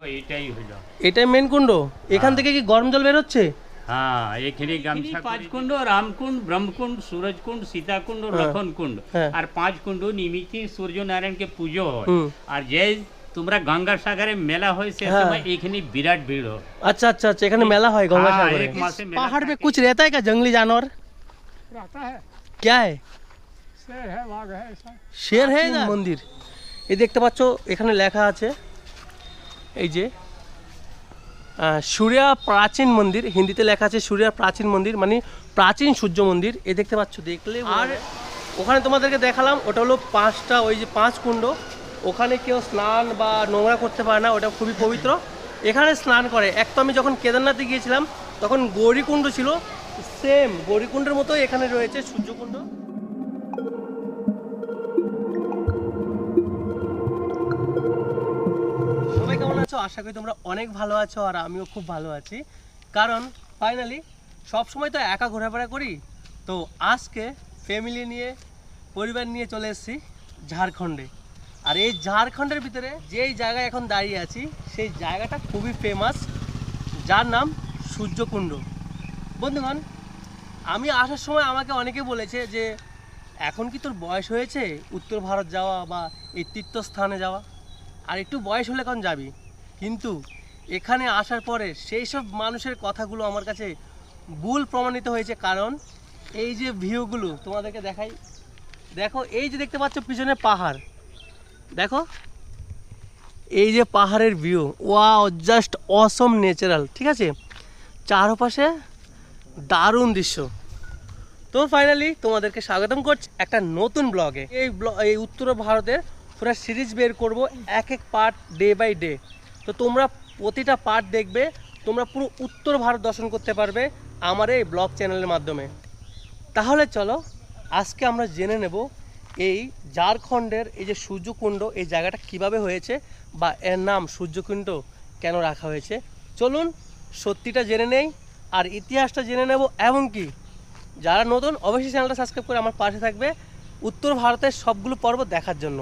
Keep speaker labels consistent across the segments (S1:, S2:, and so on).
S1: এটাই হলো
S2: এটাই মেন কুণ্ড এখান থেকে কি গরম জল বেরোচ্ছে
S1: হ্যাঁ এখানে গামছা পাঁচ কুণ্ড রামকুণ্ড ব্রহ্মকুণ্ড সূরজকুণ্ড সীতাকুণ্ড
S2: হ্যাঁ।
S1: লক্ষণ কুণ্ড
S2: হ্যাঁ।
S1: আর পাঁচ কুণ্ড নিমিত্তে সূর্য নারায়ণকে পুজো হয়
S2: হুম।
S1: আর যে তোমরা গঙ্গা সাগরে মেলা হয় সে
S2: হ্যাঁ।
S1: সময় এখানে বিরাট ভিড় হয়
S2: अच्छा अच्छा अच्छा এখানে মেলা হয় গঙ্গা
S1: हाँ,
S2: सागर
S1: एक माह से मेला
S2: पहाड़ पे
S1: था।
S2: कुछ रहता है क्या जंगली जानवर
S3: रहता है
S2: क्या है
S3: शेर है बाघ है ऐसा
S2: শের হে মন্দির এই দেখতে পাচ্ছ এখানে লেখা আছে এই যে সূর্যা প্রাচীন মন্দির হিন্দিতে লেখা আছে সূর্যা প্রাচীন মন্দির মানে প্রাচীন সূর্য মন্দির। এ দেখতে পাচ্ছ দেখলে আর ওখানে তোমাদেরকে দেখালাম ওটা হলো পাঁচটা ওই যে পাঁচ কুণ্ড। ওখানে কেউ স্নান বা নোংরা করতে পারে না ওটা খুবই পবিত্র। এখানে স্নান করে। এক তো আমি যখন কেদারনাথে গিয়েছিলাম তখন গৌরীকুণ্ড ছিল সেম গৌরীকুণ্ডের মতো এখানে রয়েছে সূর্যকুণ্ড। আছো? আশা করি তোমরা অনেক ভালো আছো আর আমিও খুব ভালো আছি। কারণ ফাইনালি সব সময় তো একা ঘোরাফেরা করি। তো আজকে ফ্যামিলি নিয়ে, পরিবার নিয়ে চলে এসেছি ঝাড়খণ্ডে। আর এই ঝাড়খণ্ডের ভিতরে যেই জায়গায় এখন দাঁড়িয়ে আছি, সেই জায়গাটা খুবই ফেমাস যার নাম সূর্যকুণ্ড। বন্ধুগণ, আমি আসার সময় আমাকে অনেকে বলেছে যে, এখন কি তোর বয়স হয়েছে? উত্তর ভারত যাওয়া বা এই তীর্থস্থানে যাওয়া? আর একটু বয়স হলে কখন যাবি? কিন্তু এখানে আসার পরে সেই সব মানুষের কথাগুলো আমার কাছে ভুল প্রমাণিত হয়েছে, কারণ এই যে ভিউগুলো তোমাদেরকে দেখাই, দেখো, এই যে দেখতে পাচ্ছ পিছনে পাহাড়। দেখো, এই যে পাহাড়ের ভিউ ওয়া জাস্ট অসম ন্যাচারাল ঠিক আছে? চারপাশে দারুণ দৃশ্য। তো ফাইনালি তোমাদেরকে স্বাগতম করছি একটা নতুন ব্লগে এই ব্লগ এই উত্তর ভারতের পুরো সিরিজ বের করব এক এক পার্ট ডে বাই ডে তো তোমরা প্রতিটা পার্ট দেখবে, তোমরা পুরো উত্তর ভারত দর্শন করতে পারবে আমার এই ব্লগ চ্যানেলের মাধ্যমে। তাহলে চলো, আজকে আমরা জেনে নেব এই ঝাড়খণ্ডের এই যে সূর্যকুণ্ড, এই জায়গাটা কীভাবে হয়েছে বা এর নাম সূর্যকুণ্ড কেন রাখা হয়েছে। চলুন সত্যিটা জেনে নেই, আর ইতিহাসটা জেনে নেব এবং কি। যারা নতুন, অবশ্যই চ্যানেলটা সাবস্ক্রাইব করে আমার পাশে থাকবে উত্তর ভারতের সবগুলো পর্ব দেখার জন্য।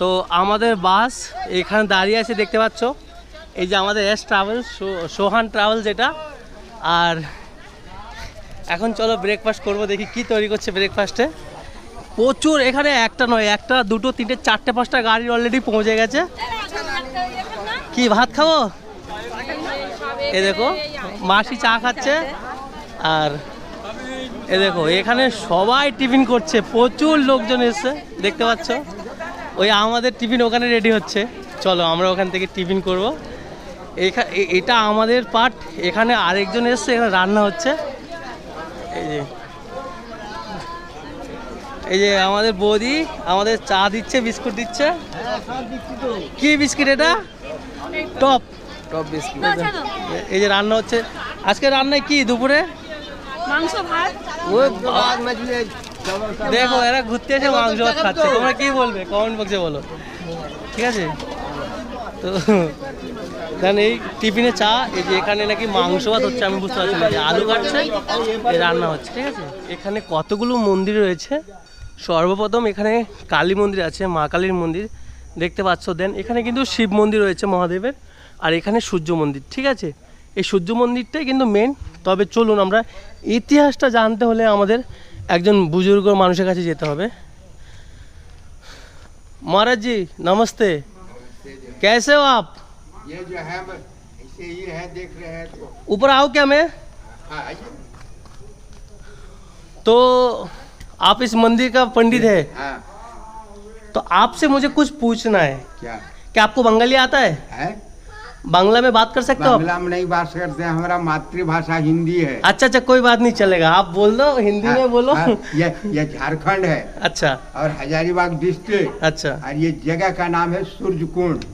S2: তো আমাদের বাস এখানে দাঁড়িয়ে আছে, দেখতে পাচ্ছ। এই যে আমাদের এস ট্রাভেল সোহান ট্রাভেল যেটা। আর এখন চলো ব্রেকফাস্ট করব, দেখি কি তৈরি করছে ব্রেকফাস্টে প্রচুর, এখানে একটা নয়, একটা, দুটো, তিনটে, চারটে, পাঁচটা গাড়ি অলরেডি পৌঁছে গেছে। কি, ভাত খাব? এ দেখো, মাসি চা খাচ্ছে। আর এ দেখো, এখানে সবাই টিফিন করছে, প্রচুর লোকজন এসছে, দেখতে পাচ্ছ। ওই আমাদের টিফিন ওখানে রেডি হচ্ছে। চলো আমরা ওখান থেকে টিফিন করব। এখা এটা আমাদের পার্ট এখানে আরেকজন এসছে এখানে রান্না হচ্ছে। এই যে। এই যে আমাদের বৌদি আমাদের চা দিচ্ছে বিস্কুট দিচ্ছে। কি বিস্কিট এটা? টপ। Top biscuit. এই যে রান্না হচ্ছে। আজকে রান্নায় কি দুপুরে?
S4: মাংস ভাত।
S2: দেখো, এরা ঘুরতে এসে মাংস খাচ্ছে। তোমরা কি বলবে? কমেন্ট বক্সে বলো। ঠিক আছে? তো কারণ এই টিফিনে চা, এই যে এখানে নাকি মাংস ভাত হচ্ছে, আমি বুঝতে পারছি না। আলু কাটছে রান্না হচ্ছে, ঠিক আছে? এখানে কতগুলো মন্দির রয়েছে? সর্বপ্রথম এখানে কালী মন্দির আছে, মা কালীর মন্দির। দেখতে পাচ্ছ, দেন এখানে কিন্তু শিব মন্দির রয়েছে মহাদেবের, আর এখানে সূর্য মন্দির, ঠিক আছে? এই সূর্য মন্দিরটাই কিন্তু মেন তবে চলুন আমরা ইতিহাসটা জানতে হলে আমাদের একজন বুজুর্গ মানুষের কাছে যেতে হবে महाराज जी नमस्ते कैसे हो आप
S5: ये जो है बस ऐसे ही है देख रहे हैं तो
S2: ऊपर आओ क्या मैं
S5: हाँ आइए
S2: तो आप इस मंदिर का पंडित है
S5: हाँ
S2: तो आपसे मुझे कुछ पूछना है
S5: क्या
S2: क्या आपको बंगाली आता है
S5: है
S2: बांग्ला में बात कर सकते हो
S5: बांग्ला में नहीं बात करते हैं हमारा मातृभाषा हिंदी है।
S2: अच्छा अच्छा कोई बात नहीं चलेगा। आप बोल दो हिंदी
S5: हाँ,
S2: में बोलो।
S5: हाँ, ये ये झारखंड है।
S2: अच्छा।
S5: और हजारीबाग डिस्ट्रिक्ट
S2: अच्छा।
S5: और ये जगह का नाम है सूर्यकुंड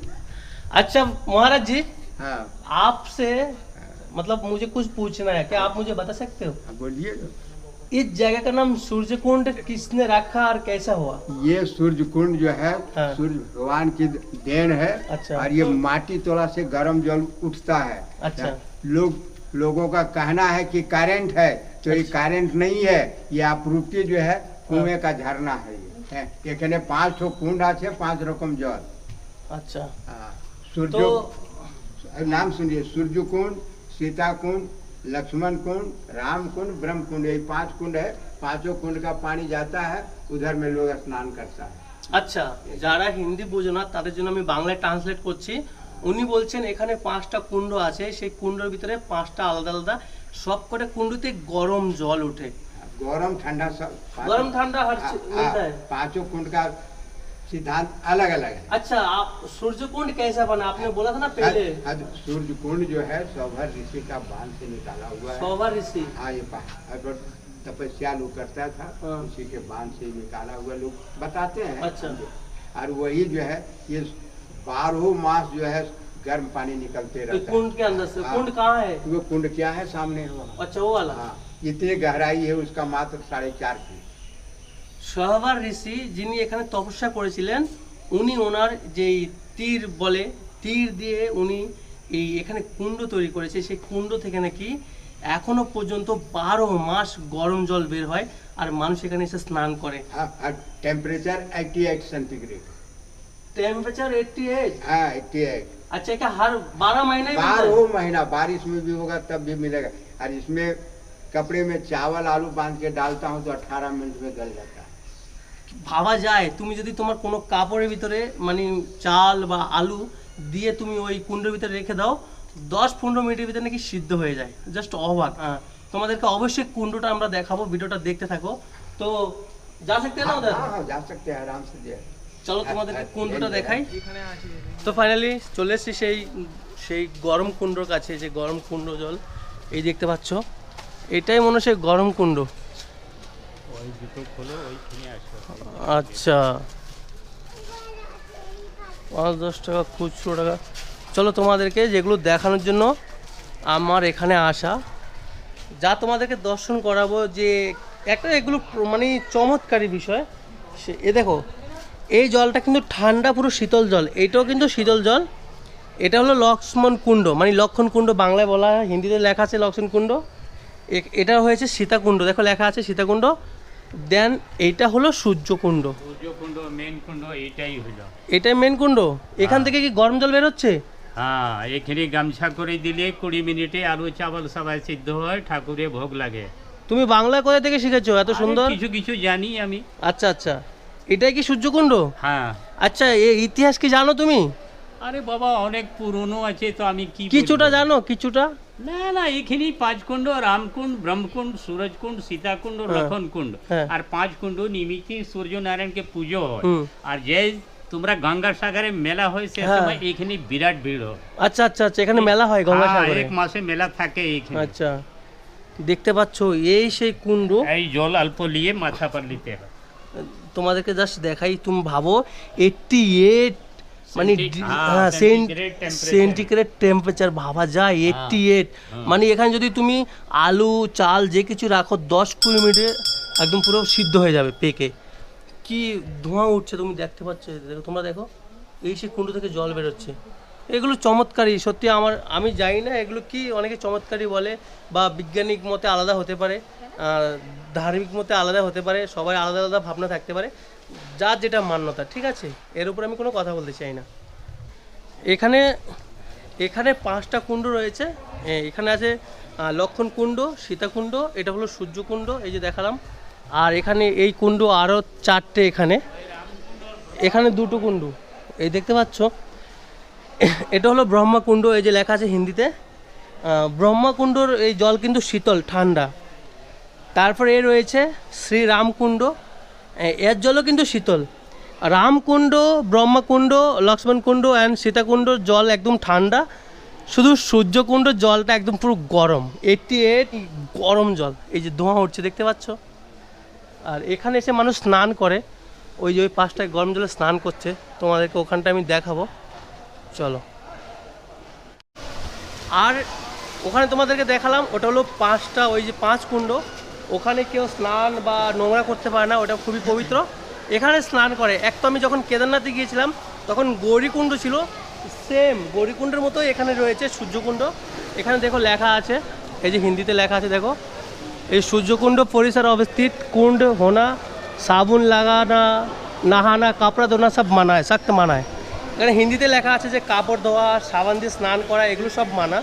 S2: अच्छा महाराज जी
S5: हाँ।
S2: आपसे मतलब मुझे कुछ पूछना है। क्या आप मुझे बता सकते हो?
S5: हाँ, बोलिए।
S2: इस जगह का नाम सूर्य कुंड किसने रखा और कैसा हुआ?
S5: ये सूर्य कुंड जो है
S2: हाँ।
S5: सूर्य भगवान की देन है
S2: अच्छा।
S5: और ये माटी तोड़ा से गर्म जल उठता है।
S2: अच्छा।
S5: लोग लोगों का कहना है कि करंट है तो ये अच्छा। करंट नहीं है ये आपूर्ति जो है कुएँ हाँ। का झरना है ये। एखे पाँच सौ कुंड आछे पाँच रकम जल।
S2: अच्छा।
S5: हाँ, सूर्य तो... नाम सुनिए सूर्य कुंड सीता कुंड लक्ष्मण कुंड राम कुंड ब्रह्म कुंड ये पांच कुंड है पांचों कुंड का पानी जाता है उधर में लोग स्नान करता है
S2: আচ্ছা যারা হিন্দি বোঝো না তাদের জন্য আমি বাংলায় ট্রান্সলেট করছি উনি বলছেন এখানে পাঁচটা কুণ্ড আছে সেই কুণ্ডর ভিতরে পাঁচটা আলাদা আলাদা সব কটা কুণ্ডতে গরম জল ওঠে
S5: गरम ठंडा सब
S2: गरम ठंडा हर
S5: हाँ,
S2: चीज
S5: हाँ,
S2: मिलता है
S5: पांचों कुंड का सिद्धांत अलग अलग है।
S2: अच्छा आप सूर्य कुंड कैसा बना? आपने बोला था ना पहले।
S5: सूर्य कुंड जो है सौभर ऋषि का बाँध से निकाला हुआ है।
S2: सौभर ऋषि?
S5: हाँ ये पर तपस्या लोग करता था
S2: हाँ।
S5: उसी के बाँध से निकाला हुआ लोग बताते हैं।
S2: अच्छा।
S5: और वही जो है ये बारह मास जो है गर्म पानी निकलते रहता
S2: कुंड के अंदर से।
S5: हाँ।
S2: कुंड कहाँ है
S5: है? वो कुंड क्या है सामने?
S2: अच्छा वो वाला।
S5: हाँ इतनी गहराई है उसका मात्र साढ़े चार फीट।
S2: সহবার ঋষি যিনি এখানে তপস্যা করেছিলেন উনি ওনার যেই তীর বলে তীর দিয়ে উনি এই এখানে কুণ্ড তৈরি করেছে সেই কুণ্ড থেকে নাকি এখনো পর্যন্ত বারো মাস গরম জল বের হয় আর মানুষ এখানে এসে স্নান করে
S5: हाँ और temperature eighty eight centigrade
S2: temperature eighty eight
S5: हाँ एट्टी एट
S2: अच्छा क्या हर बारह महीने में मिलता है?
S5: बारह महीना बारिश में भी होगा तब भी मिलेगा और इसमें कपड़े में चावल आलू बांध के डालता हूँ तो 18 मिनट में गल जाता है
S2: ভাবা যায় তুমি যদি তোমার কোনো কাপড়ের ভিতরে মানে চাল বা আলু দিয়ে তুমি ওই কুণ্ডের ভিতরে রেখে দাও দশ পনেরো মিনিটের ভিতরে নাকি সিদ্ধ হয়ে যায় জাস্ট অবাক হ্যাঁ তোমাদেরকে অবশ্যই কুণ্ডটা আমরা দেখাবো ভিডিওটা দেখতে থাকো তো যা सकते हैं ना
S5: हाँ,
S2: उधर
S5: हाँ, हाँ, जा सकते हैं आराम से जाए
S2: চলো তোমাদেরকে কুণ্ডটা দেখাই তো ফাইনালি চলে এসেছি সেই সেই গরম কুণ্ডর কাছে যে গরম কুণ্ড জল এই দেখতে পাচ্ছ এটাই মনে হয় সেই গরম কুণ্ড আচ্ছা। পাঁচ, দশ টাকা, খুচরো টাকা। চলো তোমাদেরকে যেগুলো দেখানোর জন্য আমার এখানে আসা। যা তোমাদেরকে দর্শন করাবো যে একটা এগুলো মানে চমৎকারী বিষয়। সে এ দেখো, এই জলটা কিন্তু ঠান্ডা, পুরো শীতল জল। এইটাও কিন্তু শীতল জল। এটা হলো লক্ষ্মণ কুণ্ড। মানে লক্ষণ কুণ্ড বাংলায় বলা হয়। হিন্দিতে লেখা আছে লক্ষ্মণ কুণ্ড। এটা হয়েছে সীতাকুণ্ড। দেখো লেখা আছে সীতাকুণ্ড। দেন এইটা হলো সূর্যকুণ্ড।
S1: সূর্যকুণ্ড মেন কুণ্ড এইটাই হলো।
S2: এটাই মেন কুণ্ড? এখান থেকে কি গরম জল বেরোচ্ছে?
S1: হ্যাঁ এখানে গামছা করে দিলে কুড়ি মিনিটে আলু চাवल সবাই সিদ্ধ হয় ঠাকুরে ভোগ লাগে।
S2: তুমি বাংলা কোথা থেকে শিখেছো? এত সুন্দর?
S1: কিছু কিছু জানি আমি।
S2: আচ্ছা আচ্ছা। এটাই কি সূর্যকুণ্ড?
S1: হ্যাঁ।
S2: আচ্ছা এই ইতিহাস কি জানো তুমি?
S1: আরে বাবা অনেক পুরনো আছে তো আমি কি
S2: কিছুটা জানো? কিছুটা?
S1: না না এখানেই পাঁচ কুণ্ড রামকুণ্ড ব্রহ্মকুণ্ড সূরজকুণ্ড সীতাকুণ্ড
S2: হ্যাঁ।
S1: লক্ষণ কুণ্ড
S2: হ্যাঁ।
S1: আর পাঁচ কুণ্ড নিমিত্তে সূর্য নারায়ণকে পুজো হয়। আর যে তোমরা গঙ্গা সাগরে মেলা হয় সে
S2: হ্যাঁ।
S1: সময় এখানে বিরাট ভিড় হয়।
S2: আচ্ছা আচ্ছা আচ্ছা এখানে মেলা হয়
S1: হ্যাঁ,
S2: গঙ্গাসাগরে
S1: এক মাসে মেলা থাকে এইখানে
S2: আচ্ছা দেখতে পাচ্ছ এই সেই কুণ্ড।
S1: এই জল অল্প নিয়ে মাথা পর নিতে হয়।
S2: তোমাদেরকে জাস্ট দেখাই তুমি ভাবো এইটটি এইট মানে
S1: হ্যাঁ,
S2: হ্যাঁ সেন্টিগ্রেড টেম্পারেচার ভাবা যায় এইটটি এইট মানে এখানে যদি তুমি আলু চাল যে কিছু রাখো দশ কুড়ি মিনিটে একদম পুরো সিদ্ধ হয়ে যাবে পেকে। কি ধোঁয়া উঠছে তুমি দেখতে পাচ্ছ? দেখো তোমরা দেখো এই সে কুণ্ড থেকে জল বেরোচ্ছে। এগুলো চমৎকারী সত্যি আমার আমি জানি না এগুলো কি অনেকে চমৎকারী বলে বা বিজ্ঞানিক মতে আলাদা হতে পারে আর ধার্মিক মতে আলাদা হতে পারে সবাই আলাদা আলাদা ভাবনা থাকতে পারে যার যেটা মান্যতা, ঠিক আছে? এর উপর আমি কোনো কথা বলতে চাই না। এখানে এখানে পাঁচটা কুণ্ড রয়েছে। এখানে আছে লক্ষণ কুণ্ড সীতাকুণ্ড এটা হলো সূর্যকুণ্ড এই যে দেখালাম। আর এখানে এই কুণ্ড আরও চারটে এখানে। এখানে দুটো কুণ্ড। এই দেখতে পাচ্ছ? এটা হলো ব্রহ্মকুণ্ড এই যে লেখা আছে হিন্দিতে। ব্রহ্মকুণ্ডর এই জল কিন্তু শীতল, ঠান্ডা। তারপরে এ রয়েছে শ্রীরামকুণ্ড এর জলও কিন্তু শীতল। রামকুণ্ড, ব্রহ্মকুণ্ড, লক্ষ্মণকুণ্ড অ্যান্ড সীতাকুণ্ডর জল একদম ঠান্ডা। শুধু সূর্যকুণ্ডর জলটা একদম পুরো গরম। এইটটি এইট গরম জল। এই যে ধোঁয়া উঠছে, দেখতে পাচ্ছ? আর এখানে এসে মানুষ স্নান করে। ওই যে ওই পাঁচটায় গরম জলে স্নান করছে। তোমাদেরকে ওখানটা আমি দেখাবো। চলো। আর ওখানে তোমাদেরকে দেখালাম, ওটা হলো পাঁচটা, ওই যে পাঁচ কুণ্ড ওখানে কেউ স্নান বা নোংরা করতে পারে না, ওটা খুবই পবিত্র। এখানে স্নান করে। এক তো আমি যখন কেদারনাথে গিয়েছিলাম, তখন গৌরীকুণ্ড ছিল। সেম গৌরীকুণ্ডের মতো এখানে রয়েছে সূর্যকুণ্ড। এখানে দেখো লেখা আছে, এই যে হিন্দিতে লেখা আছে, দেখো। এই সূর্যকুণ্ড পরিসর অবস্থিত, কুণ্ড, হোনা, সাবুন লাগানা, নাহানা, কাপড়া ধোনা সব মানায় সক্ত মানায়। এখানে হিন্দিতে লেখা আছে যে কাপড় ধোয়া, সাবান দিয়ে স্নান করা, এগুলো সব মানা।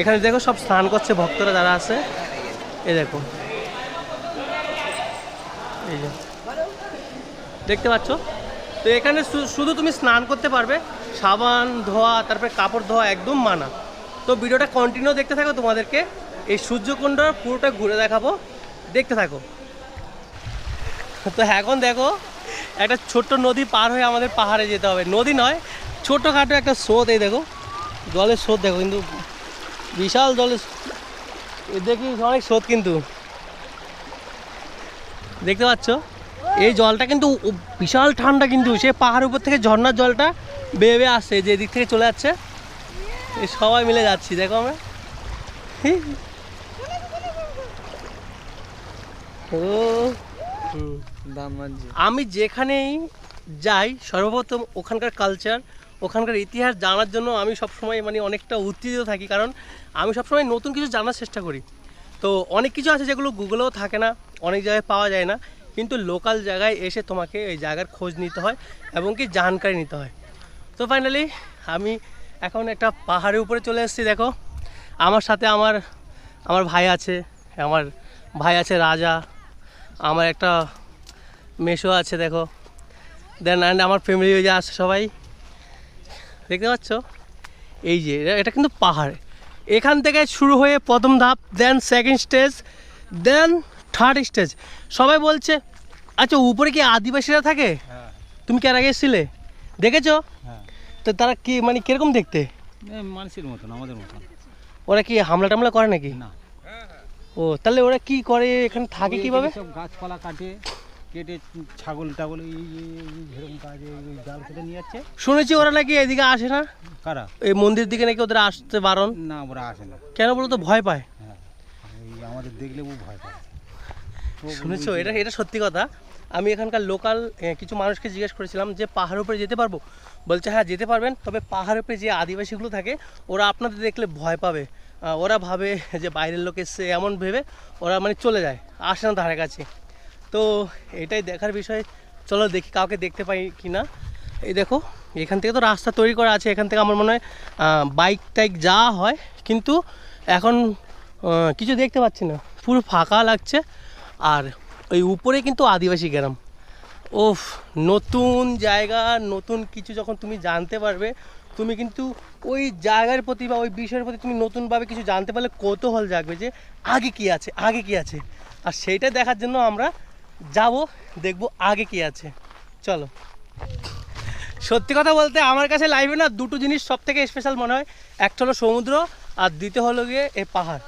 S2: এখানে দেখো সব স্নান করছে ভক্তরা, যারা আছে। এ দেখো। এই যে। দেখতে পাচ্ছ? তো এখানে শুধু তুমি স্নান করতে পারবে, সাবান, ধোয়া, তারপরে কাপড় ধোয়া একদম মানা। তো ভিডিওটা কন্টিনিউ দেখতে থাকো তোমাদেরকে, এই সূর্যকুণ্ড পুরোটা ঘুরে দেখাবো। দেখতে থাকো। তো এখন দেখো, একটা ছোট্ট নদী পার হয়ে আমাদের পাহাড়ে যেতে হবে। নদী নয়, ছোটোখাটো একটা স্রোত, এই দেখো। জলের স্রোত দেখো, কিন্তু বিশাল জলের দেখি অনেক স্রোত কিন্তু। দেখতে পাচ্ছ? এই জলটা কিন্তু বিশাল ঠান্ডা কিন্তু, সে পাহাড়ের উপর থেকে ঝর্নার জলটা বেয়ে বেয়ে আসছে যে দিক থেকে চলে যাচ্ছে। সবাই মিলে যাচ্ছি, দেখো আমরা। আমি যেখানেই যাই, সর্বপ্রথম ওখানকার কালচার ওখানকার ইতিহাস জানার জন্য আমি সবসময় মানে অনেকটা উত্তেজিত থাকি, কারণ আমি সবসময় নতুন কিছু জানার চেষ্টা করি। তো অনেক কিছু আছে যেগুলো গুগলেও থাকে না। অনেক জায়গায় পাওয়া যায় না, কিন্তু লোকাল জায়গায় এসে তোমাকে এই জায়গার খোঁজ নিতে হয় এবং কি জানকারি নিতে হয়। তো ফাইনালি আমি এখন একটা পাহাড়ের উপরে চলে এসেছি, দেখো। আমার সাথে আমার আমার ভাই আছে, আমার ভাই আছে রাজা, আমার একটা মেশো আছে, দেখো। দেন অ্যান্ড আমার ফ্যামিলি ওই যে আছে সবাই। দেখতে পাচ্ছ? এই যে, এটা- কিন্তু পাহাড়। এখান থেকে শুরু হয়ে প্রথম ধাপ then second stage then third stage. সবাই বলছে আচ্ছা উপরে কি আদিবাসীরা থাকে? তুমি কি আর আগে এসেছিলে? দেখেছ?
S1: হ্যাঁ।
S2: তো তারা কি মানে কীরকম দেখতে?
S1: মানুষের মতন আমাদের মতন।
S2: ওরা কি হামলা টামলা করে নাকি?
S1: না।
S2: ও তাহলে ওরা কি করে এখানে থাকে কীভাবে?
S1: সব গাছপালা কাটে কেটে ছাগল টাগল এই কাজে জাল কেটে নিয়ে যাচ্ছে।
S2: শুনেছি ওরা নাকি এদিকে আসে না?
S1: কারা?
S2: এই মন্দির দিকে নাকি ওদের আসতে বারণ?
S1: না ওরা আসে না।
S2: কেন বলো তো ভয় পায়।
S1: হ্যাঁ। আমাদের দেখলে ও ভয় পায়।
S2: শুনেছো? এটা এটা সত্যি কথা। আমি এখানকার লোকাল কিছু মানুষকে জিজ্ঞেস করেছিলাম যে পাহাড়ের উপরে যেতে পারব? বলছে হ্যাঁ যেতে পারবেন তবে পাহাড়ের উপরে যে আদিবাসীগুলো থাকে ওরা আপনাদের দেখলে ভয় পাবে। ওরা ভাবে যে বাইরের লোক এসছে এমন ভেবে ওরা মানে চলে যায় আসে না ধারে কাছে। তো এটাই দেখার বিষয়। চলো দেখি কাউকে দেখতে পাই কি না এই দেখো এখান থেকে তো রাস্তা তৈরি করা আছে। এখান থেকে আমার মনে হয় বাইক টাইক যাওয়া হয়। কিন্তু এখন কিছু দেখতে পাচ্ছি না। পুরো ফাঁকা লাগছে। আর ওই উপরে কিন্তু আদিবাসী গ্রাম। ওফ, নতুন জায়গা, নতুন কিছু যখন তুমি জানতে পারবে, তুমি কিন্তু ওই জায়গার প্রতি বা ওই বিষয়ের প্রতি তুমি নতুনভাবে কিছু জানতে পারলে কৌতূহল জাগবে যে আগে কি আছে, আগে কি আছে। আর সেইটা দেখার জন্য আমরা যাব, দেখব আগে কি আছে। চলো। সত্যি কথা বলতে আমার কাছে লাইফে না দুটো জিনিস সব থেকে স্পেশাল মনে হয়। একটা হলো সমুদ্র, আর দ্বিতীয় হলো গিয়ে এ পাহাড়।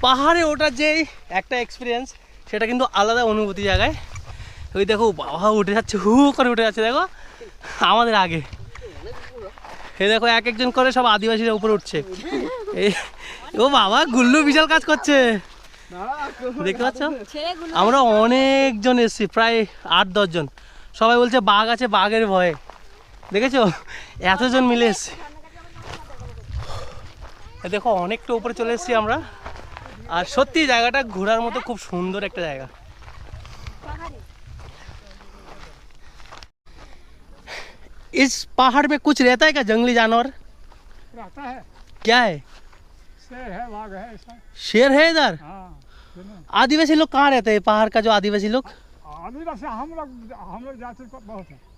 S2: পাহাড়ে ওঠার যেই একটা এক্সপিরিয়েন্স সেটা কিন্তু আলাদা অনুভূতি জায়গায়। ওই দেখো, বাবা, উঠে যাচ্ছে, হু করে উঠে যাচ্ছে, দেখো। আমাদের আগে। এই দেখো, এক একজন করে সব আদিবাসীরা উপরে উঠছে। ও বাবা, গুল্লু বিশাল কাজ করছে। দেখতে পাচ্ছ? আমরা অনেকজন এসেছি, প্রায় আট দশজন সবাই বলছে, বাঘ আছে, বাঘের ভয়ে। দেখেছ? এতজন মিলে এসছি। দেখো, অনেকটা উপরে চলে এসেছি আমরা। আর সত্যি জায়গাটা ঘোরার মতো খুব সুন্দর একটা জায়গা इस पहाड़ में कुछ रहता है क्या जंगली जानवर
S3: रहता है
S2: क्या है
S3: शेर है बाघ है ऐसा
S2: शेर है इधर
S3: हाँ दोनों।
S2: आदिवासी लोग कहाँ रहते हैं पहाड़ का जो आदिवासी लोग
S3: आदिवासी हम लोग हम लोग जाति को बहुत है और- और- और हम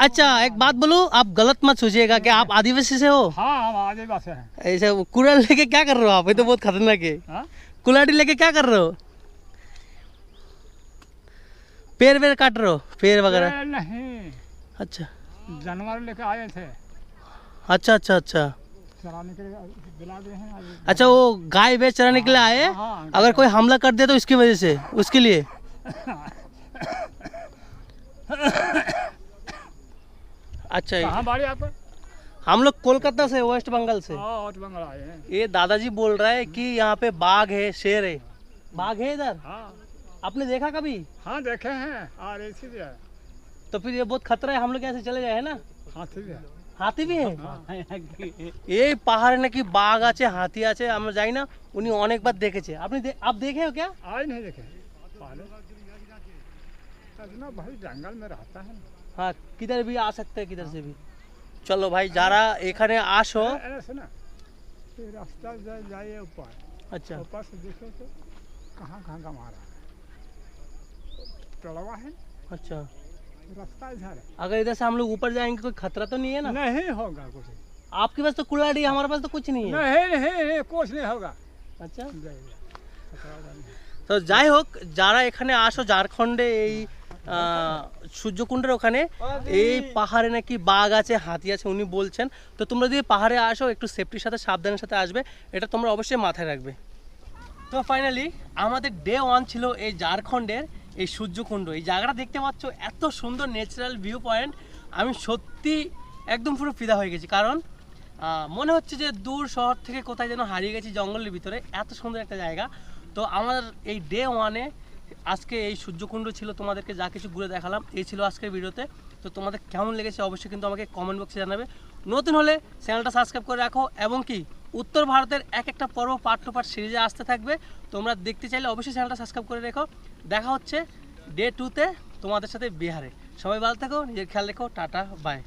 S2: अच्छा एक बात बोलूँ आप गलत मत सोचिएगा कि आप आदिवासी से हो।
S3: हाँ हम आदिवासी हैं।
S2: ऐसे कुड़ाल लेके क्या कर रहे हो आप? ये तो बहुत खतरनाक है।
S3: हाँ?
S2: कुलाड़ी लेके क्या कर रहे हो? पेड़ वेड़ काट रहे हो? पेड़ वगैरह?
S3: नहीं।
S2: अच्छा।
S3: जानवर लेके आए थे।
S2: अच्छा अच्छा अच्छा।
S3: चराने के लिए दिला दिए हैं
S2: अच्छा वो गाय बेच चराने के लिए आए? हाँ, अगर कोई हमला कर दे तो इसकी वजह से उसके लिए। अच्छा ये-
S3: कहाँ बाड़ी आपको
S2: हम लोग कोलकाता से वेस्ट बंगाल से
S3: हाँ वेस्ट बंगाल आए हैं
S2: ये दादाजी बोल रहा है कि यहाँ पे बाघ है शेर है बाघ है इधर
S3: हाँ
S2: आपने देखा कभी
S3: हाँ देखे हैं और ऐसी भी है
S2: तो फिर ये बहुत खतरा है हम लोग यहाँ से चले जाए है ना
S3: हाथी भी है
S2: হাতি भी है এই পাহাড়ে নাকি বাঘ আছে হাতি আছে আমরা যাই না উনি অনেকবার দেখেছে আপনি দে- आप देखे हो क्या
S3: आज नहीं देखे पहले इतना भाई जंगल में रहता है
S2: हाँ किधर भी आ सकते हैं किधर से भी চলো ভাই যারা এখানে আসো
S3: अरे सुना ये रास्ता जा- जाइए ऊपर
S2: আচ্ছা
S3: ऊपर से देखो तो कहाँ कहाँ का मारा है टड़वा है
S2: अच्छा
S3: रास्ता इधर है
S2: अगर इधर से हम लोग ऊपर जाएंगे कोई खतरा तो नहीं है ना
S3: नहीं होगा कुछ
S2: आपके पास तो कुल्हाड़ी है हमारे पास तो कुछ नहीं है
S3: नहीं नहीं नहीं कुछ नहीं होगा
S2: আচ্ছা
S3: जाइए खतरा वाला नहीं।
S2: তো যাই হোক যারা এখানে আসো ঝাড়খণ্ডে এই আহ, সূর্যকুণ্ডের ওখানে এই পাহাড়ে নাকি বাঘ আছে হাতি আছে উনি বলছেন। তো তোমরা যদি পাহাড়ে আসো একটু সেফটির সাথে সাবধানের সাথে আসবে। এটা তোমরা অবশ্যই মাথায় রাখবে। তো ফাইনালি আমাদের ডে ওয়ান ছিল এই ঝাড়খণ্ডের এই সূর্যকুণ্ড। এই জায়গাটা দেখতে পাচ্ছ এত সুন্দর ন্যাচারাল ভিউ পয়েন্ট আমি সত্যি একদম পুরো ফিদা হয়ে গেছি। কারণ মনে হচ্ছে যে দূর শহর থেকে কোথায় যেন হারিয়ে গেছি জঙ্গলের ভিতরে। এত সুন্দর একটা জায়গা। তো আমার এই ডে ওয়ানে আজকে এই সূর্যকুণ্ড ছিল, তোমাদেরকে যা কিছু ঘুরে দেখালাম, এই ছিল আজকের ভিডিওতে। তো তোমাদের কেমন লেগেছে অবশ্যই কিন্তু আমাকে কমেন্ট বক্সে জানাবে। নতুন হলে চ্যানেলটা সাবস্ক্রাইব করে রাখো এবং কি, উত্তর ভারতের এক একটা পর্ব পার্ট টু পার্ট সিরিজে আসতে থাকবে। তোমরা দেখতে চাইলে অবশ্যই চ্যানেলটা সাবস্ক্রাইব করে রেখো। দেখা হচ্ছে ডে টুতে তোমাদের সাথে বিহারে। সবাই ভালো থেকো, নিজের খেয়াল রেখো, টাটা বাই